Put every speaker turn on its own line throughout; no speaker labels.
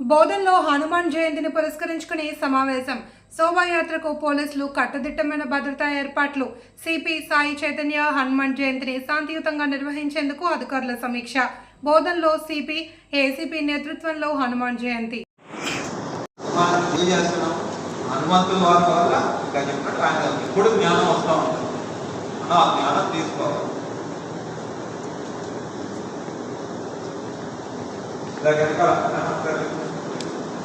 బోధన్లో హనుమాన్ జయంతిని పురస్కరించుకుని సమావేశం. శోభాయాత్రకు పోలీసులు కట్టుదిట్టమైన భద్రతా ఏర్పాట్లు. సిపి సాయి చైతన్య హనుమాన్ జయంతిని శాంతియుతంగా నిర్వహించేందుకు అధికారుల సమీక్ష. బోధన్లో సిపి ఏసీపీ నేతృత్వంలో హనుమాన్ జయంతి.
హనుమంతుల వారి వల్ల ఇంకా చెప్పినట్టు ఆయన ఎప్పుడు జ్ఞానం వస్తూ ఉంటుంది. ఆ జ్ఞానం తీసుకోవాలి.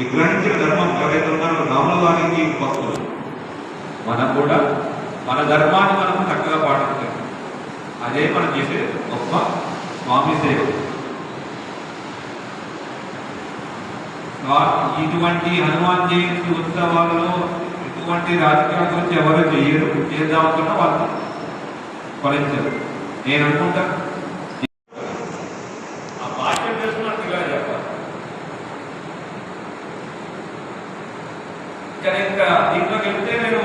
ఈ గ్రహించిన ధర్మం ఎవరైతే ఉన్నారో రాముల వారికి భక్తులు. మనం కూడా మన ధర్మాన్ని మనం చక్కగా పాటించాం అదే మనం చేసే గొప్ప స్వామి సేవ. ఇటువంటి హనుమాన్ జయంతి ఉత్సవాలలో ఇటువంటి రాజకీయాల గురించి ఎవరు చేయరు చేద్దామనుకున్నా వాళ్ళు ఫలించరు. నేను అనుకుంటా ఆ భాష్యం తెలుసుకున్నట్టుగా చెప్పాలి కానీ ఇంకా దీంట్లోకి వెళ్తే నేను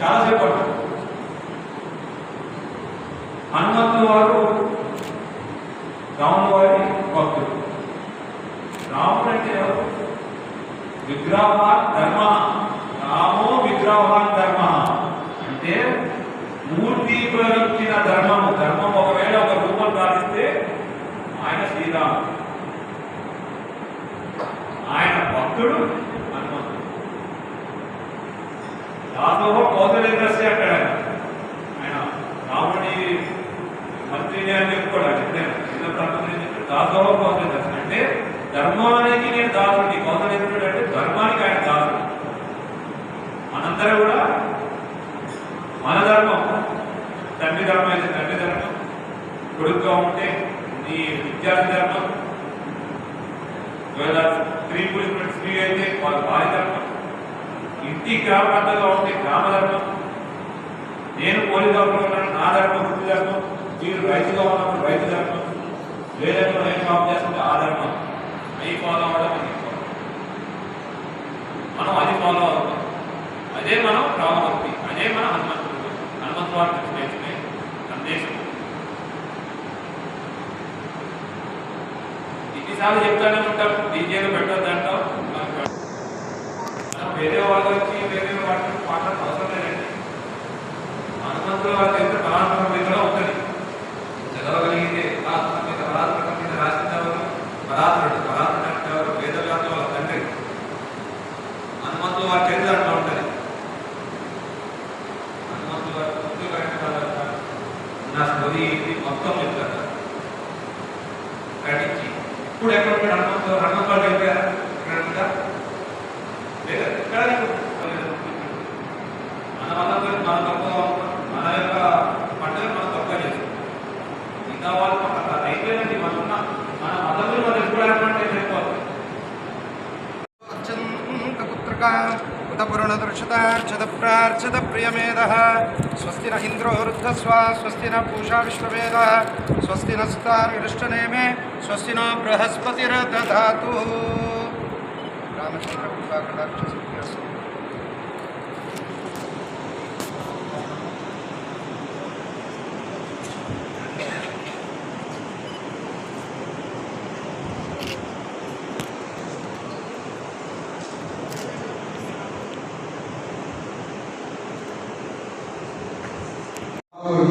చాలాసేపు పడుతుంది హనుమంతుల వారు రాముల వారి భక్తుడు రాముడు అంటే ఎవరు విగ్రహాన్ ధర్మ. రామో విగ్రహాన్ ధర్మ. అంటే మూర్తి ప్రవృత్తిన ధర్మము. ధర్మం ఒకవేళ ఒక రూపం ధారిస్తే ఆయన శ్రీరాముడు. ఆయన భక్తుడు హనుమంతుడు. దాసోహ కౌశలేంద్రస్య అంటాడు ఆయన. రాముడి మంత్రిని అని చెప్పుకోవడానికి చిన్న ప్రాంతం దాసోహ కౌశలేంద్రస్య అంటే ధర్మానికి నేను దాసుడి కౌశలేంద్రుడు అంటే ధర్మానికి ఆయన అందరూ కూడా మన ధర్మం తండ్రి ధర్మం అయితే తండ్రి ధర్మం కొడుకుగా ఉంటే నీ విద్యార్థి ధర్మం ఒకవేళ స్త్రీ పురుషుడు స్త్రీ అయితే వాళ్ళ భార్య ధర్మం ఇంటి గ్రామ పెద్దగా ఉంటే గ్రామ ధర్మం నేను పోలీస్ ఆఫీసర్ ఉన్నాను నా ధర్మం వృత్తి ధర్మం మీరు రైతుగా ఉన్నప్పుడు రైతు ధర్మం లేదంటే నేను జాబ్ చేస్తుంటే ఆ ధర్మం అవి ఫాలో అవ్వడం మనం అది ఫాలో అవుతాం అదే మనం రామభక్తి అదే మన హనుమంతుడు. హనుమంతు వారి నుంచి నేర్చుకునే సందేశం. ఇన్నిసార్లు చెప్తానే ఉంటాం డీజేలు పెట్టద్దు అంటాం వేరే వాళ్ళ గురించి వేరే వాటి గురించి మాట్లాడడం అవసరం లేదండి హనుమంతుల వారి చరిత్ర పరాత్మక మీదలో ఉంటుంది చదవగలిగితే పరాత్మక మీద పరాత్మక మీద రాసిందవరు పరాత్ముడు పరాత్ముడు అంటే ఎవరు వేదవ్యాసం వాళ్ళ తండ్రి హనుమంతుల వారి చరిత్ర అట్లా ఉంటుంది హనుమంతుల వారి భక్తులు అంటే వాళ్ళ యొక్క నా స్టోరీ ఏంటి మొత్తం చెప్తారు కటించి ఇప్పుడు ఎక్కడ ఉంటాడు? హనుమంతులు హనుమంతులు వెళ్ళారా ఇక్కడ ఉందా లేదా? ఇక్కడ మన మతం మన తక్కువ మన యొక్క పంటలు మనం తక్కువ చేస్తాం. ఇంకా వాళ్ళు అయిపోయిందండి మన ఉన్న మన మతం మనం ఎప్పుడు అంటే సరిపోతుంది
शब्दपूर्णदृशतार्चितप्रार्चितप्रियमेदः स्वस्ति न इन्द्रो रुद्धस्वा स्वस्ति न पूषा विश्ववेदः स्वस्ति नस्ताने सुतारिष्टनेमे स्वस्ति नो बृहस्पतिर्दधातु रामचन्द्रकृपाकटाक्षसिद्ध्यस्तु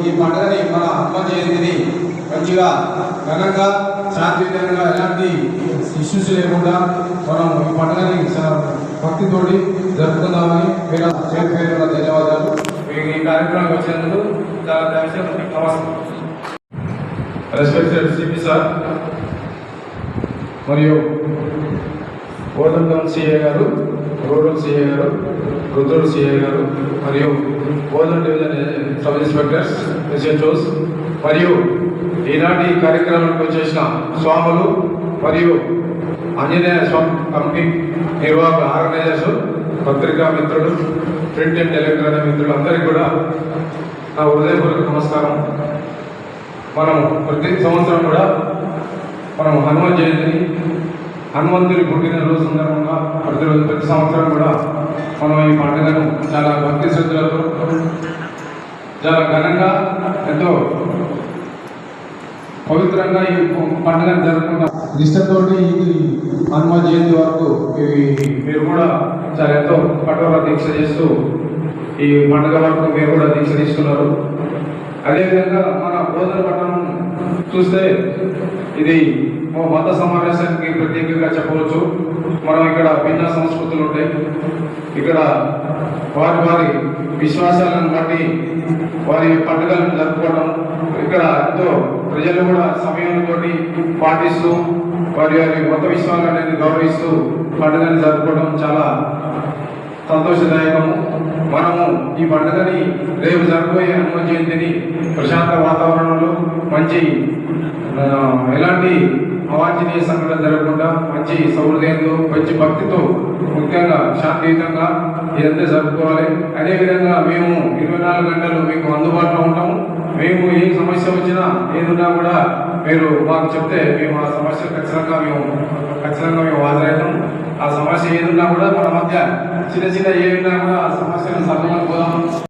ఈ పండుగని మన అమ్మ జయంతిని మంచిగా ఘనంగా శాంతియుతంగా ఎలాంటి ఇష్యూస్ లేకుండా మనం ఈ పండుగని భక్తితోటి జరుపుకుందామని పేరు ధన్యవాదాలు.
మీకు ఈ కార్యక్రమానికి వచ్చినందుకు చాలా థ్యాంక్స్ నమస్తే రెస్పెక్టెడ్ సిపి సార్ మరియు కోదండం టౌన్ సిఏ గారు రూరల్ సిఏ గారు గుంటూరు సిఏ గారు మరియు Kodanda division sub inspectors SHOs మరియు ఈనాటి కార్యక్రమానికి వచ్చేసిన స్వాములు మరియు ఆంజనేయ స్వామి కమిటీ నిర్వాహక ఆర్గనైజర్స్ పత్రికా మిత్రులు ప్రింట్ అండ్ ఎలక్ట్రానిక్ మిత్రులు అందరికీ కూడా నా హృదయపూర్వక నమస్కారం. మనం ప్రతి సంవత్సరం కూడా మనం హనుమాన్ జయంతిని హనుమంతుని పుట్టినరోజు సందర్భంగా ప్రతిరోజు ప్రతి సంవత్సరం కూడా మనం ఈ పండుగను చాలా భక్తి శ్రద్ధలతో చాలా ఘనంగా ఎంతో పవిత్రంగా ఈ పండుగను జరుపుకుంటాం.
నిష్టతోటి ఇది హనుమాన్ జయంతి వరకు
ఇవి మీరు కూడా చాలా ఎంతో కఠోర దీక్ష చేస్తూ ఈ పండుగ వరకు మీరు కూడా దీక్ష తీసుకున్నారు. అదేవిధంగా మన బోధన పట్టణం చూస్తే ఇది మత సమావేశానికి ప్రత్యేకంగా చెప్పవచ్చు. మనం ఇక్కడ భిన్న సంస్కృతులు ఉంటాయి. ఇక్కడ వారి వారి విశ్వాసాలను బట్టి వారి పండుగలను జరుపుకోవడం. ఇక్కడ ఎంతో ప్రజలు కూడా సమయంతో పాటిస్తూ వారి వారి మత విశ్వాసాలను గౌరవిస్తూ పండుగను జరుపుకోవడం చాలా సంతోషదాయకము. మనము ఈ పండుగని రేపు జరగబోయే హనుమాన్ జయంతిని ప్రశాంత వాతావరణంలో మంచి ఎలాంటి అవాంఛనీయ సంఘటన జరగకుండా మంచి సౌహృదయంతో మంచి భక్తితో ముఖ్యంగా శాంతియుతంగా ఇదంతా జరుపుకోవాలి. అదేవిధంగా మేము ఇరవై నాలుగు గంటలు మీకు అందుబాటులో ఉంటాము. మేము ఏ సమస్య వచ్చినా ఏదున్నా కూడా మీరు మాకు చెప్తే మేము ఆ సమస్య ఖచ్చితంగా మేము ఖచ్చితంగా మేము హాజరవుతాం. ఆ సమస్య ఏదున్నా కూడా మన మధ్య చిన్న చిన్న ఏదున్నా కూడా ఆ సమస్యను సర్దుకొని పోదాం.